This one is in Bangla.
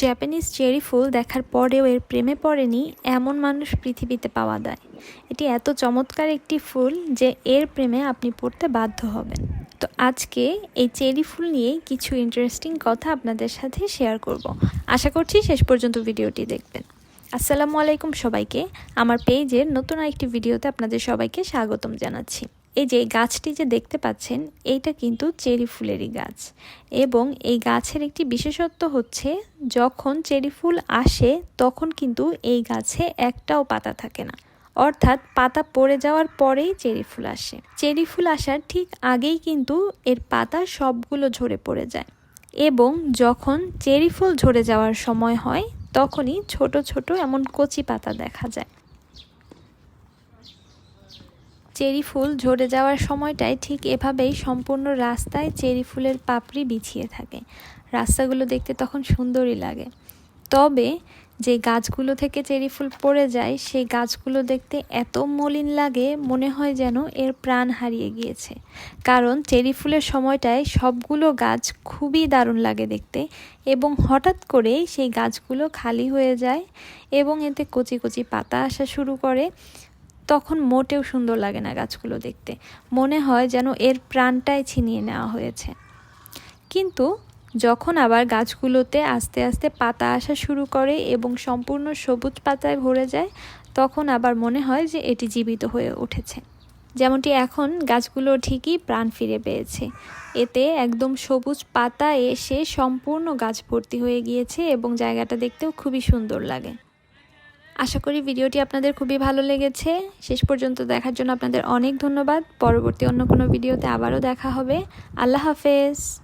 জাপানিজ চেরি ফুল দেখার পরেও এর প্রেমে পড়েনি এমন মানুষ পৃথিবীতে পাওয়া যায়। এটি এত চমৎকার একটি ফুল যে এর প্রেমে আপনি পড়তে বাধ্য হবেন। তো আজকে এই চেরি ফুল নিয়েই কিছু ইন্টারেস্টিং কথা আপনাদের সাথে শেয়ার করব। আশা করছি শেষ পর্যন্ত ভিডিওটি দেখবেন। আসসালামু আলাইকুম সবাইকে। আমার পেজের নতুন আরেকটি ভিডিওতে আপনাদের সবাইকে স্বাগতম জানাচ্ছি। এই যে গাছটি যে দেখতে পাচ্ছেন, এইটা কিন্তু চেরি ফুলেরই গাছ। এবং এই গাছের একটি বিশেষত্ব হচ্ছে, যখন চেরি ফুল আসে, তখন কিন্তু এই গাছে একটাও পাতা থাকে না। অর্থাৎ পাতা পড়ে যাওয়ার পরেই চেরি ফুল আসে। চেরি ফুল আসার ঠিক আগেই কিন্তু এর পাতা সবগুলো ঝরে পড়ে যায়। এবং যখন চেরি ফুল ঝরে যাওয়ার সময় হয়, তখনই ছোট ছোট এমন কচি পাতা দেখা যায়। চেরি ফুল ঝরে যাওয়ার সময়টায় ঠিক এভাবেই সম্পূর্ণ রাস্তায় চেরি ফুলের পাপড়ি বিছিয়ে থাকে। রাস্তাগুলো দেখতে তখন সুন্দরই লাগে। তবে যে গাছগুলো থেকে চেরি ফুল পড়ে যায়, সেই গাছগুলো দেখতে এত মলিন লাগে, মনে হয় যেন এর প্রাণ হারিয়ে গিয়েছে। কারণ চেরি ফুলের সময়টায় সবগুলো গাছ খুবই দারুণ লাগে দেখতে এবং হঠাৎ করেই সেই গাছগুলো খালি হয়ে যায় এবং এতে কচি কচি পাতা আসা শুরু করে। তখন মোটেও সুন্দর লাগে না গাছগুলো দেখতে। মনে হয় যেন এর প্রাণটাই ছিনিয়ে নেওয়া হয়েছে। কিন্তু যখন আবার গাছগুলোতে আস্তে আস্তে পাতা আসা শুরু করে এবং সম্পূর্ণ সবুজ পাতায় ভরে যায়, তখন আবার মনে হয় যে এটি জীবিত হয়ে উঠেছে। যেমনটি এখন গাছগুলো ঠিকই প্রাণ ফিরে পেয়েছে। এতে একদম সবুজ পাতা এসে সম্পূর্ণ গাছ ভর্তি হয়ে গিয়েছে এবং জায়গাটা দেখতেও খুবই সুন্দর লাগে। আশা করি ভিডিওটি আপনাদের খুবই ভালো লেগেছে। শেষ পর্যন্ত দেখার জন্য আপনাদের অনেক ধন্যবাদ। পরবর্তী অন্য কোনো ভিডিওতে আবারও দেখা হবে। আল্লাহ হাফেজ।